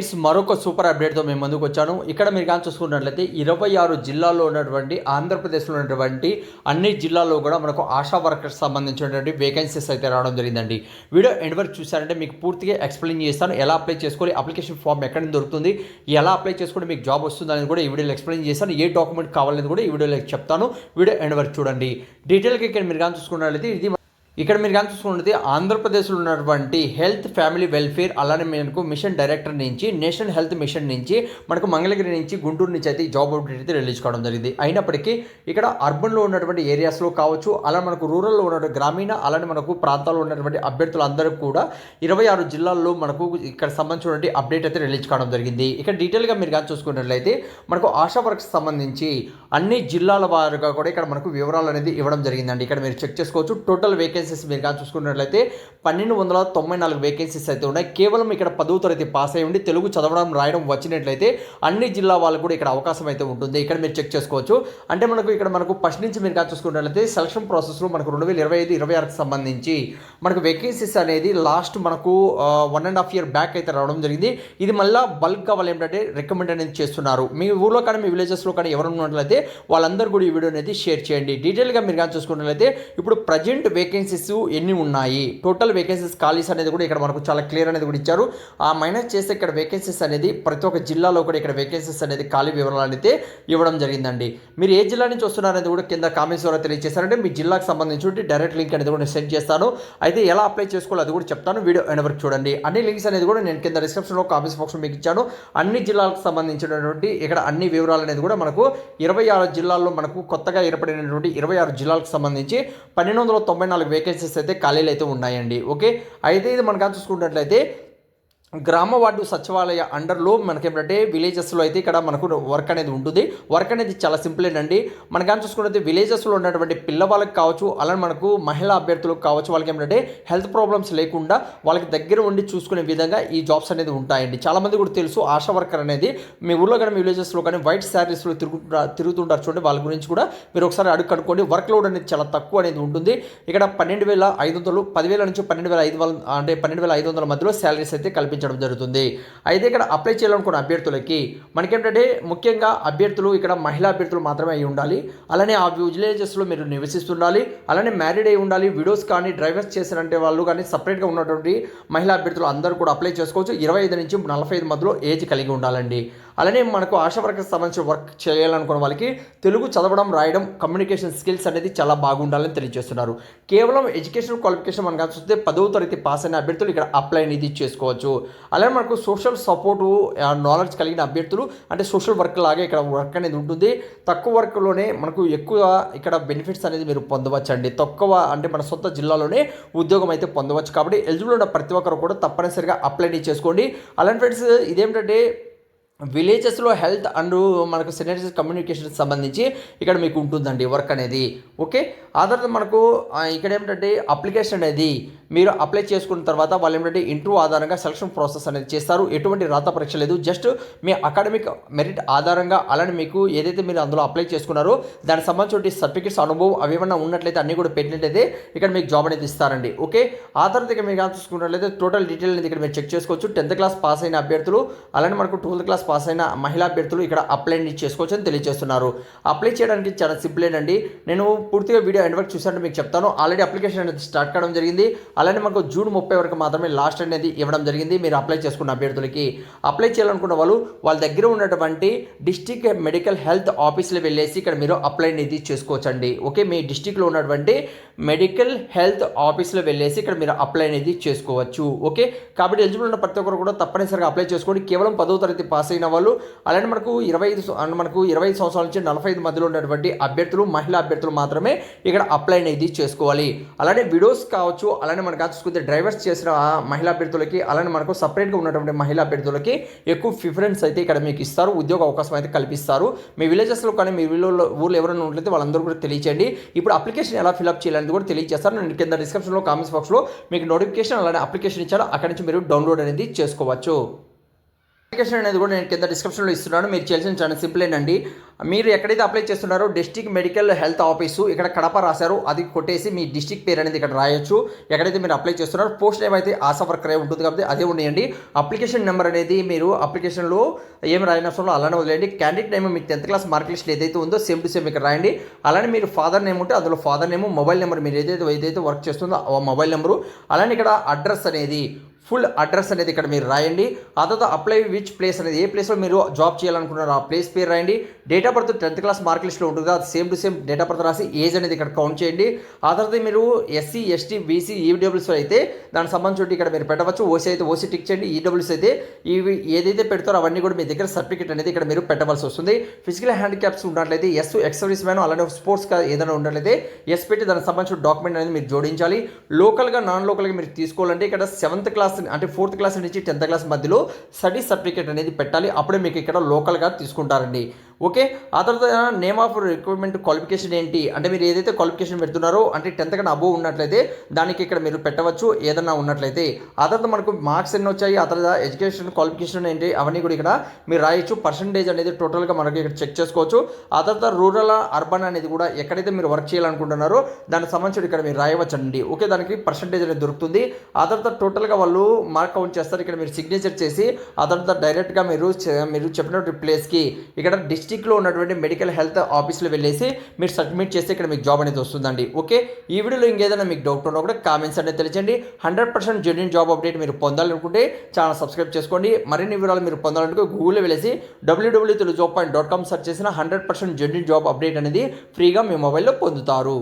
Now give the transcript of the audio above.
Friends మరొక super అప్డేట్తో మేము ముందుకు వచ్చాను. ఇక్కడ మీరు కానీ చూసుకున్నట్లయితే ఇరవై ఆరు జిల్లాల్లో ఉన్నటువంటి ఆంధ్రప్రదేశ్లో ఉన్నటువంటి అన్ని జిల్లాల్లో కూడా మనకు ఆశా వర్కర్స్ సంబంధించినటువంటి వేకెన్సీస్ అయితే రావడం జరిగిందండి. వీడియో ఎండ్ వరకు చూసారంటే మీకు పూర్తిగా ఎక్స్ప్లెయిన్ చేస్తాను. ఎలా అప్లై చేసుకోవాలి అప్లికేషన్ ఫామ్ ఎక్కడ దొరుకుతుంది ఎలా అప్లై చేసుకుంటే మీకు జాబ్ వస్తుంది అనేది కూడా ఈ వీడియోలో ఎక్స్ప్లెయిన్ చేస్తాను. ఏ డాక్యుమెంట్ కావాలనేది కూడా ఈ వీడియోలో చెప్తాను. వీడియో ఎండ్ వరకు చూడండి. డీటెయిల్గా ఇక్కడ మీరు కానీ చూసుకున్నట్లయితే ఇది ఇక్కడ మీరు కానీ చూసుకున్నది ఆంధ్రప్రదేశ్లో ఉన్నటువంటి హెల్త్ ఫ్యామిలీ వెల్ఫేర్ అలానే మనకు మిషన్ డైరెక్టర్ నుంచి నేషనల్ హెల్త్ మిషన్ నుంచి మనకు మంగళగిరి నుంచి గుంటూరు నుంచి అయితే జాబ్ అప్డేట్ అయితే రిలీజ్ కావడం జరిగింది. అయినప్పటికీ ఇక్కడ అర్బన్లో ఉన్నటువంటి ఏరియాస్లో కావచ్చు అలా మనకు రూరల్లో ఉన్నటువంటి గ్రామీణ అలానే మనకు ప్రాంతాల్లో ఉన్నటువంటి అభ్యర్థులందరూ కూడా ఇరవై ఆరు జిల్లాల్లో మనకు ఇక్కడ సంబంధించినటువంటి అప్డేట్ అయితే రిలీజ్ కావడం జరిగింది. ఇక్కడ డీటెయిల్గా మీరు కానీ చూసుకున్నట్లయితే మనకు ఆశా వర్క్స్ సంబంధించి అన్ని జిల్లాల వారుగా కూడా ఇక్కడ మనకు వివరాలు అనేది ఇవ్వడం జరిగిందండి. ఇక్కడ మీరు చెక్ చేసుకోవచ్చు. టోటల్ వేకెన్సీస్ మీరు కానీ చూసుకున్నట్లయితే పన్నెండు వందల తొంభై నాలుగు వేకెన్సీస్ అయితే ఉన్నాయి. కేవలం ఇక్కడ పదవ తరగతి పాస్ అయ్యి ఉండి తెలుగు చదవడం రాయడం వచ్చినట్లయితే అన్ని జిల్లా వాళ్ళకు కూడా ఇక్కడ అవకాశం అయితే ఉంటుంది. ఇక్కడ మీరు చెక్ చేసుకోవచ్చు. అంటే మనకు ఇక్కడ మనకు ఫస్ట్ నుంచి మీరు కానీ చూసుకున్నట్లయితే సెలక్షన్ ప్రాసెస్లో మనకు రెండు వేల ఇరవై ఐదు ఇరవై ఆరుకు సంబంధించి మనకు వేకెన్సీస్ అనేది లాస్ట్ మనకు one and half year back అయితే రావడం జరిగింది. ఇది మళ్ళీ బల్క్ కావాలి ఏంటంటే రికమెండ్ అనేది చేస్తున్నారు. మీ ఊర్లో కానీ మీ విలేజెస్లో కానీ ఎవరు ఉన్నట్లయితే వాళ్ళందరూ కూడా ఈ వీడియో అనేది షేర్ చేయండి. డీటెయిల్గా మీరు కానీ చూసుకున్నట్లయితే ఇప్పుడు ప్రజెంట్ వేకెన్సీస్ ఎన్ని ఉన్నాయి? టోటల్ వేకెన్సీస్ ఖాళీస్ అనేది కూడా ఇక్కడ మనకు చాలా క్లియర్ అనేది కూడా ఇచ్చారు. ఆ మైనస్ చేస్తే ఇక్కడ వేకెన్సీస్ అనేది ప్రతి ఒక్క జిల్లాలో కూడా ఇక్కడ వేకెన్సీస్ అనేది ఖాళీ వివరాలు అయితే ఇవ్వడం జరిగిందండి. మీరు ఏ జిల్లా నుంచి వస్తున్నారనేది కూడా కింద కామెంట్స్ ద్వారా తెలియజేశారంటే మీ జిల్లాకు సంబంధించి డైరెక్ట్ లింక్ అనేది కూడా సెండ్ చేస్తాను. అయితే ఎలా అప్లై చేసుకోవాలో అది కూడా చెప్తాను. వీడియో ఎండ్ వరకు చూడండి. అన్ని లింక్స్ అనేది కూడా నేను కింద డిస్క్రిప్షన్లో కామెంట్స్ బాక్స్లో మీకు ఇచ్చాను. అన్ని జిల్లాలకు సంబంధించినటువంటి ఇక్కడ అన్ని వివరాలు అనేది కూడా మనకు ఇరవై ఆరు జిల్లాల్లో మనకు కొత్తగా ఏర్పడినటువంటి ఇరవై ఆరు జిల్లాలకు సంబంధించి పన్నెండు వందల తొంభై నాలుగు వేకెన్సీస్ అయితే ఖాళీలు అయితే ఉన్నాయండి. ఓకే? అయితే ఇది మనకు చూసుకున్నట్లయితే గ్రామ వార్డు సచివాలయ అండర్లో మనకి ఏంటంటే విలేజెస్లో అయితే ఇక్కడ మనకు వర్క్ అనేది ఉంటుంది. వర్క్ అనేది చాలా సింపుల్ అండి. మనం కానీ చూసుకున్నట్లయితే విలేజెస్లో ఉన్నటువంటి పిల్లవాళ్ళకి కావచ్చు అలానే మనకు మహిళా అభ్యర్థులకు కావచ్చు వాళ్ళకి ఏంటంటే హెల్త్ ప్రాబ్లమ్స్ లేకుండా వాళ్ళకి దగ్గర ఉండి చూసుకునే విధంగా ఈ జాబ్స్ అనేది ఉంటాయండి. చాలామంది కూడా తెలుసు ఆశా వర్కర్ అనేది. మీ ఊర్లో కానీ విలేజెస్లో కానీ వైట్ శారీస్లో తిరుగుతుంటారు తిరుగుతుంటారు చూడండి వాళ్ళ గురించి కూడా. మీరు ఒకసారి అడుగు కనుక్కోండి. వర్క్ లోడ్ అనేది చాలా తక్కువ అనేది ఉంటుంది. ఇక్కడ పన్నెండు వేల ఐదు వందలు పదివేల నుంచి పన్నెండు వేల ఐదు వందల అంటే పన్నెండు వేల ఐదు వందల మధ్యలో శాలరీస్ అయితే కల్పించారు కల్పించడం జరుగుతుంది. అయితే ఇక్కడ అప్లై చేయాలనుకున్న అభ్యర్థులకి మనకేంటంటే ముఖ్యంగా అభ్యర్థులు ఇక్కడ మహిళా అభ్యర్థులు మాత్రమే అయి ఉండాలి. అలానే ఆ విలేజెస్లో మీరు నివసిస్తుండాలి. అలానే మ్యారీడ్ అయి ఉండాలి. విడోస్ కానీ డ్రైవర్స్ చేసినంటే వాళ్ళు కానీ సపరేట్గా ఉన్నటువంటి మహిళా అభ్యర్థులు అందరూ కూడా అప్లై చేసుకోవచ్చు. ఇరవై ఐదు నుంచి నలభై ఐదు మధ్యలో ఏజ్ కలిగి ఉండాలండి. అలానే మనకు ఆశా వర్కర్కి సంబంధించిన వర్క్ చేయాలనుకున్న వాళ్ళకి తెలుగు చదవడం రాయడం కమ్యూనికేషన్ స్కిల్స్ అనేది చాలా బాగుండాలని తెలియజేస్తున్నారు. కేవలం ఎడ్యుకేషన్ క్వాలిఫికేషన్ మనకు చూస్తే పదవ తరగతి పాస్ అయిన అభ్యర్థులు ఇక్కడ అప్లై అనేది చేసుకోవచ్చు. అలానే మనకు సోషల్ సపోర్టు నాలెడ్జ్ కలిగిన అభ్యర్థులు అంటే సోషల్ వర్క్ లాగే ఇక్కడ వర్క్ అనేది ఉంటుంది. తక్కువ వర్క్లోనే మనకు ఎక్కువ ఇక్కడ బెనిఫిట్స్ అనేది మీరు పొందవచ్చు అండి తక్కువ అంటే మన సొంత జిల్లాలోనే ఉద్యోగం అయితే పొందవచ్చు. కాబట్టి ఎలిజిబుల్ ఉన్న ప్రతి ఒక్కరు కూడా తప్పనిసరిగా అప్లై చేసుకోండి. అలాంటి ఫ్రెండ్స్ ఇదేమిటంటే విలేజెస్లో హెల్త్ అండ్ మనకు సెనిటైజర్ కమ్యూనికేషన్ సంబంధించి ఇక్కడ మీకు ఉంటుందండి వర్క్ అనేది. ఓకే? ఆ తర్వాత మనకు ఇక్కడ ఏమిటంటే అప్లికేషన్ అనేది మీరు అప్లై చేసుకున్న తర్వాత వాళ్ళు ఏమిటంటే ఇంటర్వ్యూ ఆధారంగా సెలక్షన్ ప్రాసెస్ అనేది చేస్తారు. ఎటువంటి రాత పరీక్ష లేదు. జస్ట్ మీ అకాడమిక్ మెరిట్ ఆధారంగా అలానే మీకు ఏదైతే మీరు అందులో అప్లై చేసుకున్నారో దానికి సంబంధించిన సర్టిఫికేట్స్ అనుభవం అవి ఏమన్నా ఉన్నట్లయితే అన్నీ కూడా పెట్టినట్లయితే ఇక్కడ మీకు జాబ్ అనేది ఇస్తారండి. ఓకే? ఆ తర్వాత ఇక్కడ మీరు చూసుకున్నట్లయితే టోటల్ డీటెయిల్ అనేది ఇక్కడ మీరు చెక్ చేసుకోవచ్చు. టెన్త్ క్లాస్ పాస్ అయిన అభ్యర్థులు అలానే మనకు ట్వెల్త్ క్లాస్ పాస్ అయిన మహిళా అభ్యర్థులు ఇక్కడ అప్లై చేసుకోవచ్చు అని తెలియజేస్తున్నారు. అప్లై చేయడానికి చాలా సింపుల్ అండి. నేను పూర్తిగా వీడియో ఎండ్ వరకు చూసారంటే మీకు చెప్తాను. ఆల్రెడీ అప్లికేషన్ అనేది స్టార్ట్ కావడం జరిగింది. అలానే మనకు జూన్ ముప్పై వరకు మాత్రమే లాస్ట్ అనేది ఇవ్వడం జరిగింది. మీరు అప్లై చేసుకున్న అభ్యర్థులకి. అప్లై చేయాలనుకున్న వాళ్ళు వాళ్ళ దగ్గర ఉన్నటువంటి డిస్టిక్ మెడికల్ హెల్త్ ఆఫీస్లో వెళ్ళేసి ఇక్కడ మీరు అప్లై అనేది చేసుకోవచ్చండి. ఓకే మీ డిస్టిక్లో ఉన్నటువంటి మెడికల్ హెల్త్ ఆఫీస్లో వెళ్ళేసి ఇక్కడ మీరు అప్లై అనేది చేసుకోవచ్చు. ఓకే కాబట్టి ఎలిజిబుల్ ఉన్న ప్రతి ఒక్కరు కూడా తప్పనిసరిగా అప్లై చేసుకోండి. కేవలం పదో తరగతి పాస్ అయిన వాళ్ళు అలానే మనకు ఇరవై ఐదు మనకు ఇరవై ఐదు సంవత్సరాల నుంచి నలభై ఐదు మధ్యలో ఉన్నటువంటి అభ్యర్థులు మహిళా అభ్యర్థులు మాత్రమే ఇక్కడ అప్లై అనేది చేసుకోవాలి. అలానే విడోస్ కావచ్చు అలానే మనకు చూసుకుంటే డ్రైవర్స్ చేసిన మహిళా అభ్యర్థులకి అలానే మనకు సపరేట్గా ఉన్నటువంటి మహిళా అభ్యర్థులకి ఎక్కువ ప్రిఫరెన్స్ అయితే ఇక్కడ మీకు ఇస్తారు ఉద్యోగ అవకాశం అయితే కల్పిస్తారు. మీ విలేజెస్లో కానీ మీ ఊళ్ళో ఊళ్ళో ఎవరైనా ఉన్నట్లయితే వాళ్ళందరూ కూడా తెలియచేయండి. ఇప్పుడు అప్లికేషన్ ఎలా ఫిల్అప్ చేయాలనేది కూడా తెలియజేస్తారు నేను కింద డిస్క్రిప్షన్లో కామెంట్స్ బాక్స్లో మీకు నోటిఫికేషన్ అలానే అప్లికేషన్ ఇచ్చారు అక్కడ నుంచి మీరు డౌన్లోడ్ అనేది చేసుకోవచ్చు. అప్లికేషన్ అనేది కూడా నేను కింద డిస్క్రిప్షన్లో ఇస్తున్నాను. మీరు చేయాల్సిన చాలా సింపుల్ ఏంటండి మీరు ఎక్కడైతే అప్లై చేస్తున్నారో డిస్టిక్ మెడికల్ హెల్త్ ఆఫీసు ఇక్కడ కడప రాశారు. అది కొట్టేసి మీ డిస్టిక్ పేరు అనేది ఇక్కడ రాయొచ్చు. ఎక్కడైతే మీరు అప్లై చేస్తున్నారో పోస్ట్ నేమ్ అయితే ఆశా వర్కర్ ఉంటుంది కాబట్టి అదే ఉండేయండి. అప్లికేషన్ నెంబర్ అనేది మీరు అప్లికేషన్లో ఏం రాయనవసరంలో అలానే వదిలేయండి. క్యాండిడేట్ నేమ్ మీకు టెన్త్ క్లాస్ మార్క్ లిస్ట్ ఏదైతే ఉందో సేమ్ టు సేమ్ ఇక్కడ రాయండి. అలానే మీరు ఫాదర్ నేమ్ ఉంటే అందులో ఫాదర్ నేమ్ మొబైల్ నెంబర్ మీరు ఏదైతే ఏదైతే వర్క్ చేస్తుందో ఆ మొబైల్ నెంబరు అలానే ఇక్కడ అడ్రస్ అనేది ఫుల్ అడ్రస్ అనేది ఇక్కడ మీరు రాయండి. ఆ తర్వాత అప్లై విచ్ ప్లేస్ అనేది ఏ ప్లేస్లో మీరు జాబ్ చేయాలనుకున్నారో ఆ ప్లేస్ పేరు రాయండి. Date of birth tenth class mark లిస్ట్లో ఉంటుంది అది same to same date of birth రాసి ఏజ్ అనేది ఇక్కడ కౌంట్ చేయండి. ఆ తర్వాత మీరు ఎస్సీ ఎస్టీ బీసీ ఈడబ్ల్యూస్ అయితే దానికి సంబంధించి ఇక్కడ మీరు పెట్టవచ్చు. ఓసీ అయితే ఓసీ టిక్ చేయండి. ఈడబ్ల్యూస్ అయితే ఇవి ఏదైతే పెడతారో అవన్నీ కూడా మీ దగ్గర సర్టిఫికేట్ అనేది ఇక్కడ మీరు పెట్టవలసి వస్తుంది. ఫిజికల్ హ్యాండిక్యాప్స్ ఉన్నట్లయితే ఎస్ ఎక్సర్వీస్ మ్యాన్ అలానే స్పోర్ట్స్ ఏదైనా ఉన్నట్లయితే ఎస్ పెట్టి దానికి సంబంధించిన డాక్యుమెంట్ అనేది మీరు జోడించాలి. లోకల్గా నాన్ లోకల్గా మీరు తీసుకోవాలంటే ఇక్కడ సెవెంత్ క్లాస్ అంటే ఫోర్త్ క్లాస్ నుంచి టెన్త్ క్లాస్ మధ్యలో స్టడీ సర్టిఫికేట్ అనేది పెట్టాలి. అప్పుడే మీకు ఇక్కడ లోకల్గా తీసుకుంటారండి. ఓకే ఆ తర్వాత నేమ్ ఆఫ్ రిక్రూట్మెంట్ క్వాలిఫికేషన్ ఏంటి? అంటే మీరు ఏదైతే క్వాలిఫికేషన్ పెడుతున్నారో అంటే టెన్త్ కన్నా అబోవ్ ఉన్నట్లయితే దానికి ఇక్కడ మీరు పెట్టవచ్చు ఏదన్నా ఉన్నట్లయితే. ఆ తర్వాత మనకు మార్క్స్ ఎన్ని వచ్చాయి? ఆ తర్వాత ఎడ్యుకేషన్ క్వాలిఫికేషన్ ఏంటి? అవన్నీ కూడా ఇక్కడ మీరు రాయొచ్చు. పర్సంటేజ్ అనేది టోటల్గా మనకి ఇక్కడ చెక్ చేసుకోవచ్చు. ఆ తర్వాత రూరల్ అర్బన్ అనేది కూడా ఎక్కడైతే మీరు వర్క్ చేయాలనుకుంటున్నారో దానికి సంబంధించి ఇక్కడ మీరు రాయవచ్చండి. ఓకే దానికి పర్సంటేజ్ అనేది దొరుకుతుంది. ఆ తర్వాత టోటల్గా వాళ్ళు మార్క్ కౌంట్ చేస్తారు. ఇక్కడ మీరు సిగ్నేచర్ చేసి ఆ తర్వాత డైరెక్ట్గా మీరు మీరు చెప్పినటువంటి ప్లేస్కి ఇక్కడ డిస్టిక్లో ఉన్నటువంటి మెడికల్ హెల్త్ ఆఫీస్లో వెళ్ళేసి మీరు సబ్మిట్ చేస్తే ఇక్కడ మీకు జాబ్ అనేది వస్తుందండి. ఓకే? ఈ వీడియోలో ఇంకేదైనా మీకు డౌట్ ఉన్నా కూడా కామెంట్స్ అనేది తెలియజండి hundred percent genuine job update మీరు పొందాలనుకుంటే ఛానల్ సబ్స్క్రైబ్ చేసుకోండి. మరిన్ని వివరాలు మీరు పొందాలనుకుంటే గూగుల్లో వెళ్ళేసి WW Telugu job point dot com search చేసిన hundred percent genuine job update అనేది ఫ్రీగా మీ మొబైల్లో పొందుతారు.